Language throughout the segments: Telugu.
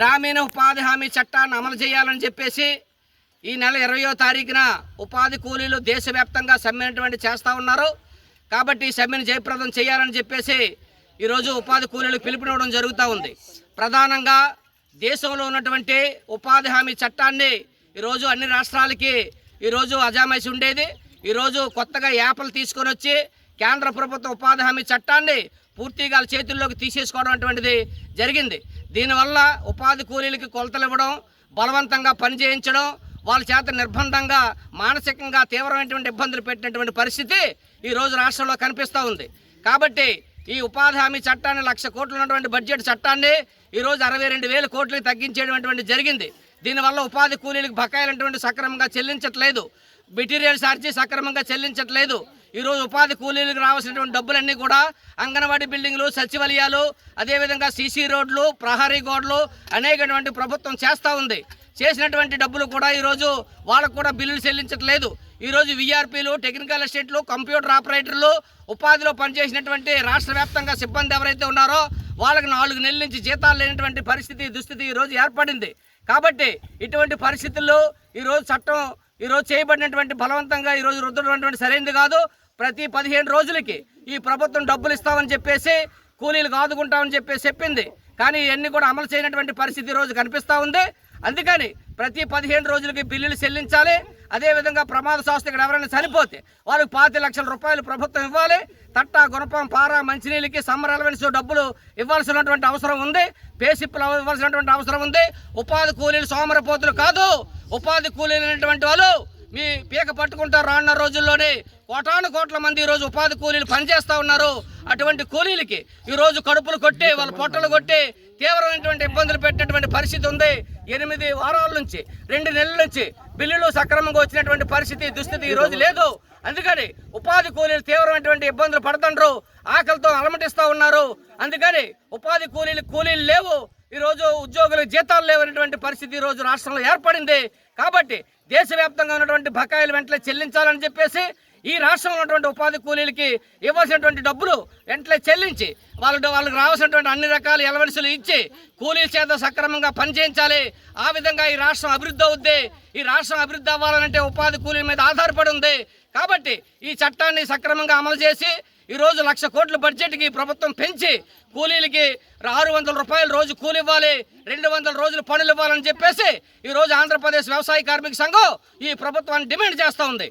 గ్రామీణ ఉపాధి హామీ చట్టాన్ని అమలు చేయాలని చెప్పేసి ఈ నెల ఇరవయో తారీఖున ఉపాధి కూలీలు దేశవ్యాప్తంగా సమ్మెటువంటి చేస్తూ ఉన్నారు. కాబట్టి ఈ సమ్మెను జయప్రదం చేయాలని చెప్పేసి ఈరోజు ఉపాధి కూలీలు పిలుపునివ్వడం జరుగుతూ ఉంది. ప్రధానంగా దేశంలో ఉన్నటువంటి ఉపాధి హామీ చట్టాన్ని ఈరోజు అన్ని రాష్ట్రాలకి ఈరోజు అజామైసి ఉండేది. ఈరోజు కొత్తగా యాప్లు తీసుకొని వచ్చి కేంద్ర ప్రభుత్వ ఉపాధి హామీ చట్టాన్ని పూర్తిగా చేతుల్లోకి తీసేసుకోవడం అటువంటిది జరిగింది. దీనివల్ల ఉపాధి కూలీలకి కొలతలు ఇవ్వడం బలవంతంగా పని చేయించడం వాళ్ళ చేత నిర్బంధంగా మానసికంగా తీవ్రమైనటువంటి ఇబ్బందులు పెట్టినటువంటి పరిస్థితి ఈరోజు రాష్ట్రంలో కనిపిస్తూ ఉంది. కాబట్టి ఈ ఉపాధి హామీ చట్టాన్ని లక్ష కోట్లు ఉన్నటువంటి బడ్జెట్ చట్టాన్ని ఈరోజు అరవై రెండు వేల కోట్లకి తగ్గించేటువంటి జరిగింది. దీనివల్ల ఉపాధి కూలీలకు బకాయిలటువంటి సక్రమంగా చెల్లించట్లేదు. మెటీరియల్ ఛార్జీ సక్రమంగా చెల్లించట్లేదు. ఈరోజు ఉపాధి కూలీలకు రావాల్సినటువంటి డబ్బులన్నీ కూడా అంగన్వాడీ బిల్డింగ్లు సచివాలయాలు అదేవిధంగా సీసీ రోడ్లు ప్రహరీ గోడలు అనేకటువంటి ప్రభుత్వం చేస్తూ ఉంది. చేసినటువంటి డబ్బులు కూడా ఈరోజు వాళ్ళకు కూడా బిల్లులు చెల్లించట్లేదు. ఈరోజు వీఆర్పీలు టెక్నికల్ అసిస్టెంట్లు కంప్యూటర్ ఆపరేటర్లు ఉపాధిలో పనిచేసినటువంటి రాష్ట్ర వ్యాప్తంగా సిబ్బంది ఎవరైతే ఉన్నారో వాళ్ళకి నాలుగు నెలల నుంచి జీతాలు లేనటువంటి పరిస్థితి దుస్థితి ఈరోజు ఏర్పడింది. కాబట్టి ఇటువంటి పరిస్థితుల్లో ఈరోజు చట్టం ఈరోజు చేయబడినటువంటి బలవంతంగా ఈరోజు రుద్దటువంటి సరైనది కాదు ప్రతి పదిహేను రోజులకి ఈ ప్రభుత్వం డబ్బులు ఇస్తామని చెప్పేసి కూలీలు ఆదుకుంటామని చెప్పేసి చెప్పింది. కానీ ఇవన్నీ కూడా అమలు చేయనటువంటి పరిస్థితి ఈరోజు కనిపిస్తూ ఉంది. అందుకని ప్రతి పదిహేను రోజులకి బిల్లులు చెల్లించాలి. అదేవిధంగా ప్రమాద సంస్థ ఇక్కడ ఎవరైనా చనిపోతే వాళ్ళకి పాతి లక్షల రూపాయలు ప్రభుత్వం ఇవ్వాలి. తట్టా గుణపం పార మంచినీళ్ళకి సమ్మర్ అలవెన్స్ డబ్బులు ఇవ్వాల్సినటువంటి అవసరం ఉంది. పేసిప్పులు ఇవ్వాల్సినటువంటి అవసరం ఉంది. ఉపాధి కూలీలు సోమరపోతులు కాదు. ఉపాధి కూలీలు అనేటువంటి వాళ్ళు మీ పీక పట్టుకుంటారు రానున్న రోజుల్లోనే కోటాను కోట్ల మంది ఈరోజు ఉపాధి కూలీలు పనిచేస్తూ ఉన్నారు. అటువంటి కూలీలకి ఈరోజు కడుపులు కొట్టి వాళ్ళ పొట్టలు కొట్టి తీవ్రమైనటువంటి ఇబ్బందులు పెట్టినటువంటి పరిస్థితి ఉంది. ఎనిమిది వారాల నుంచి రెండు నెలల నుంచి బిల్లులు సక్రమంగా వచ్చినటువంటి పరిస్థితి దుస్థితి ఈ రోజు లేదు. అందుకని ఉపాధి కూలీలు తీవ్రమైనటువంటి ఇబ్బందులు పడుతుండ్రు. ఆకలితో అలమటిస్తూ ఉన్నారు. అందుకని ఉపాధి కూలీలు కూలీలు లేవు. ఈరోజు ఉద్యోగులకు జీతాలు లేవనేటువంటి పరిస్థితి ఈ రోజు రాష్ట్రంలో ఏర్పడింది. కాబట్టి దేశవ్యాప్తంగా ఉన్నటువంటి బకాయిలు వెంటనే చెల్లించాలని చెప్పేసి ఈ రాష్ట్రంలో ఉన్నటువంటి ఉపాధి కూలీలకి ఇవ్వాల్సినటువంటి డబ్బులు వెంటనే చెల్లించి వాళ్ళ వాళ్ళకి రావాల్సినటువంటి అన్ని రకాల ఎలవెన్సులు ఇచ్చి కూలీల చేత సక్రమంగా పనిచేయించాలి ఆ విధంగా ఈ రాష్ట్రం అభివృద్ధి అవుద్ది. ఈ రాష్ట్రం అభివృద్ధి అవ్వాలంటే ఉపాధి కూలీల మీద ఆధారపడి ఉంది. కాబట్టి ఈ చట్టాన్ని సక్రమంగా అమలు చేసి ఈరోజు లక్ష కోట్ల బడ్జెట్కి ప్రభుత్వం పెంచి కూలీలకి ఆరు వందల రూపాయలు రోజు కూలి ఇవ్వాలి రెండు వందల రోజులు పనులు ఇవ్వాలని చెప్పేసి ఈరోజు ఆంధ్రప్రదేశ్ వ్యవసాయ కార్మిక సంఘం ఈ ప్రభుత్వాన్ని డిమాండ్ చేస్తూ ఉంది.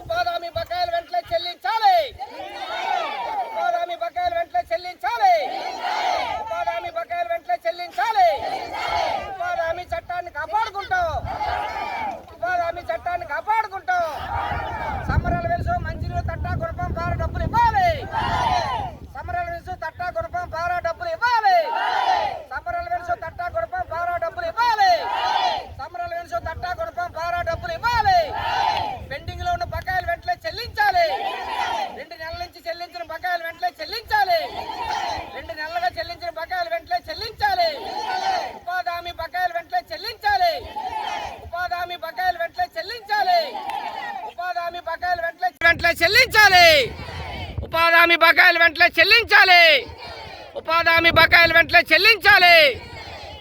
ఉపాధి హామీ బకాయిలు వెంటనే చెల్లించాలి. ఉపాధి హామీ బకాయిలు వెంటనే చెల్లించాలి ఉపాధి హామీ బకాయిలు వెంటనే చెల్లించాలి ఉపాధి హామీ చట్టాన్ని కాపాడుకుంటాం ఉపాధి హామీ చట్టాన్ని కాపాడుకుంటాం సమరాలు వెలుసు మంచినీళ్ళు తట్టా గుణపం పార డబ్బులు ఇవ్వాలి సమరాలు వెలుసు తట్టా గుణపం పార డబ్బులు ఇవ్వాలి సమరాలు వెలుసు తట్టా గుణపం పార డబ్బులు ఇవ్వాలి సమరాలు వెలుసు తట్టా గుణపం పార డబ్బులు ఇవ్వాలి పెండింగ్లో ఉన్న బకాయిలు వెంటనే చెల్లించాలి రెండు నెలల నుంచి చెల్లించిన బకాయిలు వెంటనే చెల్లించాలి రెండు నెలలుగా చెల్లించిన బకాయిలు వెంటనే చెల్లించాలి ఉపాధి హామీ బకాయిలు వెంటనే చెల్లించాలి ఉపాధి హామీ బకాయిలు వెంటనే చెల్లించాలి ఉపాధి హామీ బకాయిలు వెంటనే వెంటనే చెల్లించాలి ఉపాధి హామీ బకాయిలు వెంటనే చెల్లించాలి. ఉపాధి హామీ బకాయిలు వెంటనే చెల్లించాలి.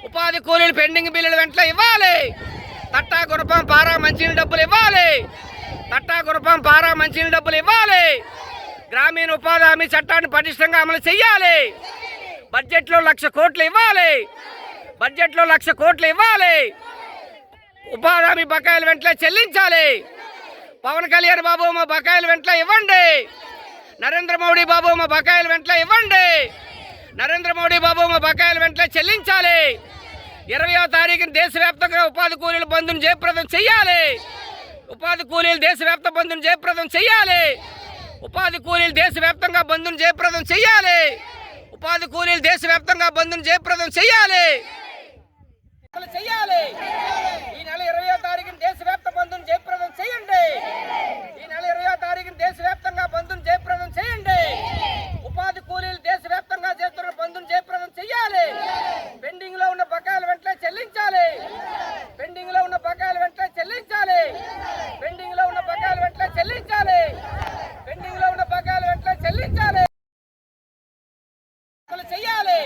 ఉపాధి కూలీలు పెండింగ్ బిల్లులు వెంటనే ఇవ్వాలి. తట్టా గురపం పారా మంచినీళ్ళ డబ్బులు ఇవ్వాలి. తట్టా గురపం పారా మంచినీళ్ళ డబ్బులు ఇవ్వాలి. గ్రామీణ ఉపాధి హామీ చట్టాన్ని పటిష్టంగా అమలు చేయాలి బడ్జెట్లో లక్ష కోట్లు ఇవ్వాలి. బడ్జెట్లో లక్ష కోట్లు ఇవ్వాలి. ఉపాధి హామీ బకాయిలు వెంటనే చెల్లించాలి. పవన్ కళ్యాణ్ బాబు మా బకాయిలు వెంటనే ఇవ్వండి. నరేంద్ర మోడీ బాబు మా బకాయిలు వెంటనే ఇవ్వండి. నరేంద్ర మోడీ బాబు మా బకాయిలు వెంటనే చెల్లించాలి. ఇరవయో తారీఖున దేశవ్యాప్తంగా ఉపాధి కూలీల బంధుని జయప్రదం చేయాలి ఉపాధి కూలీలు దేశవ్యాప్త బంధును జయప్రదం చేయాలి ఉపాధి కూలీలు దేశవ్యాప్తంగా బంధుని జయప్రదం చేయాలి ఉపాధి కూలీలు దేశవ్యాప్తంగా బంధుని జయప్రదం చేయాలి చేయాలి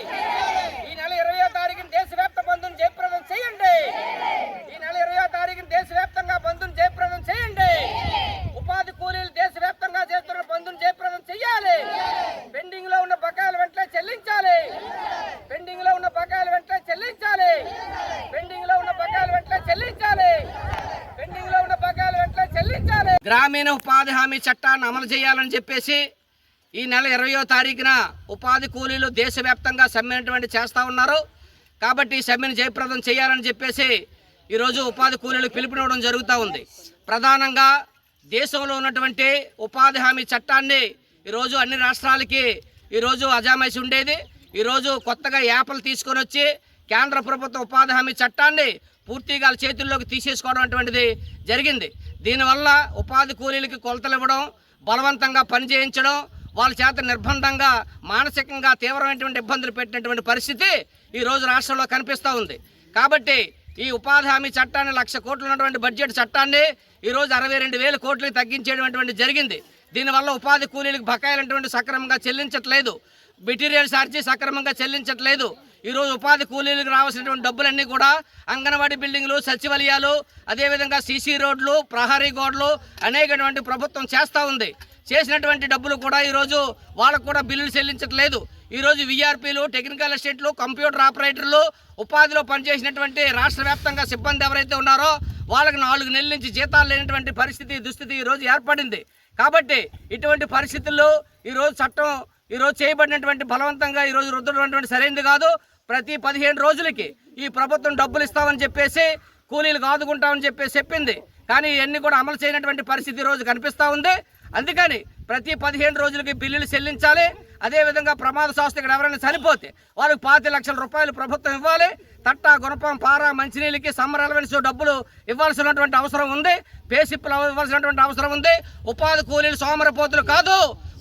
ఈ నెల ఇరవయో తారీఖున దేశవ్యాప్త బంధుని జయప్రదం చేయండి ఈ నెల ఇరవయో తారీఖున దేశవ్యాప్తంగా బంధుని జయప్రదం చేయండి ఉపాధి కూలీలు దేశవ్యాప్తంగా చేస్తున్న బంధుని జయప్రదం చేయాలి పెండింగ్లో ఉన్న బకాయిలు వెంటనే చెల్లించాలి పెండింగ్లో ఉన్న బకాయిలు వెంటనే చెల్లించాలి పెండింగ్లో ఉన్న బకాయిలు వెంటనే చెల్లించాలి పెండింగ్లో ఉన్న బకాయిలు వెంటనే చెల్లించాలి గ్రామీణ ఉపాధి హామీ చట్టాన్ని అమలు చేయాలని చెప్పేసి ఈ నెల ఇరవయో తారీఖున ఉపాధి కూలీలు దేశవ్యాప్తంగా సమ్మెటువంటి చేస్తూ ఉన్నారు. కాబట్టి ఈ సమ్మెను జయప్రదం చేయాలని చెప్పేసి ఈరోజు ఉపాధి కూలీలు పిలుపునివ్వడం జరుగుతూ ఉంది. ప్రధానంగా దేశంలో ఉన్నటువంటి ఉపాధి హామీ చట్టాన్ని ఈరోజు అన్ని రాష్ట్రాలకి ఈరోజు అజామైసి ఉండేది. ఈరోజు కొత్తగా యాప్లు తీసుకొని వచ్చి కేంద్ర ప్రభుత్వ ఉపాధి హామీ చట్టాన్ని పూర్తిగా చేతుల్లోకి తీసేసుకోవడం అటువంటిది జరిగింది. దీనివల్ల ఉపాధి కూలీలకి కొలతలు ఇవ్వడం బలవంతంగా పని చేయించడం వాళ్ళ చేత నిర్బంధంగా మానసికంగా తీవ్రమైనటువంటి ఇబ్బందులు పెట్టినటువంటి పరిస్థితి ఈరోజు రాష్ట్రంలో కనిపిస్తూ ఉంది. కాబట్టి ఈ ఉపాధి హామీ చట్టాన్ని లక్ష కోట్లు ఉన్నటువంటి బడ్జెట్ చట్టాన్ని ఈరోజు అరవై రెండు వేల కోట్లకి తగ్గించేటువంటి జరిగింది. దీనివల్ల ఉపాధి కూలీలకు బకాయిలటువంటి సక్రమంగా చెల్లించట్లేదు. మెటీరియల్ ఛార్జీ సక్రమంగా చెల్లించట్లేదు. ఈరోజు ఉపాధి కూలీలకు రావాల్సినటువంటి డబ్బులన్నీ కూడా అంగన్వాడీ బిల్డింగ్లు సచివాలయాలు అదేవిధంగా సీసీ రోడ్లు ప్రహరీ గోడలు అనేకటువంటి ప్రభుత్వం చేస్తూ ఉంది. చేసినటువంటి డబ్బులు కూడా ఈరోజు వాళ్ళకు కూడా బిల్లులు చెల్లించట్లేదు. ఈరోజు విఆర్పీలు టెక్నికల్ అసిస్టెంట్లు కంప్యూటర్ ఆపరేటర్లు ఉపాధిలో పనిచేసినటువంటి రాష్ట్ర వ్యాప్తంగా సిబ్బంది ఎవరైతే ఉన్నారో వాళ్ళకి నాలుగు నెలల నుంచి జీతాలు లేనటువంటి పరిస్థితి దుస్థితి ఈరోజు ఏర్పడింది. కాబట్టి ఇటువంటి పరిస్థితుల్లో ఈరోజు చట్టం ఈరోజు చేయబడినటువంటి బలవంతంగా ఈరోజు రుద్దటువంటి సరైనది కాదు. ప్రతి పదిహేను రోజులకి ఈ ప్రభుత్వం డబ్బులు ఇస్తామని చెప్పేసి కూలీలు ఆదుకుంటామని చెప్పేసి చెప్పింది. కానీ ఇవన్నీ కూడా అమలు చేయనటువంటి పరిస్థితి ఈరోజు రోజు కనిపిస్తూ ఉంది. అందుకని ప్రతి పదిహేను రోజులకి బిల్లులు చెల్లించాలి. అదేవిధంగా ప్రమాద సంస్థ ఇక్కడ ఎవరైనా చనిపోతే వాళ్ళకి పాతి లక్షల రూపాయలు ప్రభుత్వం ఇవ్వాలి. తట్ట గుణపం పార మంచినీళ్ళకి సమ్మర్ అలవెన్స్ డబ్బులు ఇవ్వాల్సినటువంటి అవసరం ఉంది. పేసిప్పులు ఇవ్వాల్సినటువంటి అవసరం ఉంది. ఉపాధి కూలీలు సోమరపోతులు కాదు.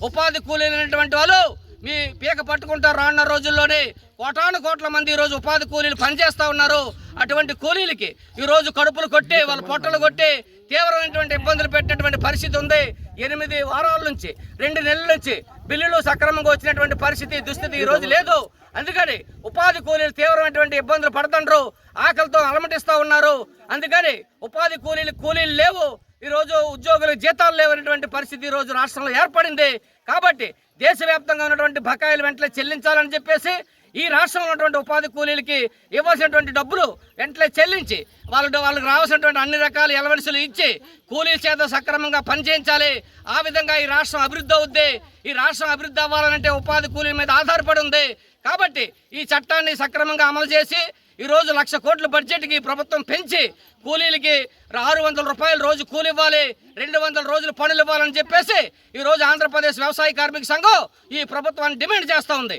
ఉపాధి కూలీలు అనేటువంటి వాళ్ళు మీ పీక పట్టుకుంటారు రానున్న రోజుల్లోనే కోటాను కోట్ల మంది ఈరోజు ఉపాధి కూలీలు పనిచేస్తూ ఉన్నారు. అటువంటి కూలీలకి ఈరోజు కడుపులు కొట్టి వాళ్ళ పొట్టలు కొట్టి తీవ్రమైనటువంటి ఇబ్బందులు పెట్టినటువంటి పరిస్థితి ఉంది. ఎనిమిది వారాల నుంచి రెండు నెలల నుంచి బిల్లులు సక్రమంగా వచ్చినటువంటి పరిస్థితి దుస్థితి ఈ రోజు లేదు. అందుకని ఉపాధి కూలీలు తీవ్రమైనటువంటి ఇబ్బందులు పడుతుండ్రు. ఆకలితో అలమటిస్తూ ఉన్నారు. అందుకని ఉపాధి కూలీలు కూలీలు లేవు. ఈరోజు ఉద్యోగులకు జీతాలు లేవనేటువంటి పరిస్థితి ఈరోజు రాష్ట్రంలో ఏర్పడింది. కాబట్టి దేశవ్యాప్తంగా ఉన్నటువంటి బకాయిలు వెంటనే చెల్లించాలని చెప్పేసి ఈ రాష్ట్రంలో ఉన్నటువంటి ఉపాధి కూలీలకి ఇవ్వాల్సినటువంటి డబ్బులు వెంటనే చెల్లించి వాళ్ళు వాళ్ళకి రావాల్సినటువంటి అన్ని రకాల ఎలవెన్సులు ఇచ్చి కూలీల చేత సక్రమంగా పనిచేయించాలి. ఆ విధంగా ఈ రాష్ట్రం అభివృద్ధి అవుద్ది. ఈ రాష్ట్రం అభివృద్ధి అవ్వాలంటే ఉపాధి కూలీల మీద ఆధారపడి ఉంది. కాబట్టి ఈ చట్టాన్ని సక్రమంగా అమలు చేసి ఈ రోజు లక్ష కోట్ల బడ్జెట్కి ప్రభుత్వం పెంచి కూలీలకి ఆరు వందల రూపాయలు రోజు కూలి ఇవ్వాలి రెండు వందల రోజులు పనులు ఇవ్వాలని చెప్పేసి ఈరోజు ఆంధ్రప్రదేశ్ వ్యవసాయ కార్మిక సంఘం ఈ ప్రభుత్వాన్ని డిమాండ్ చేస్తూ ఉంది.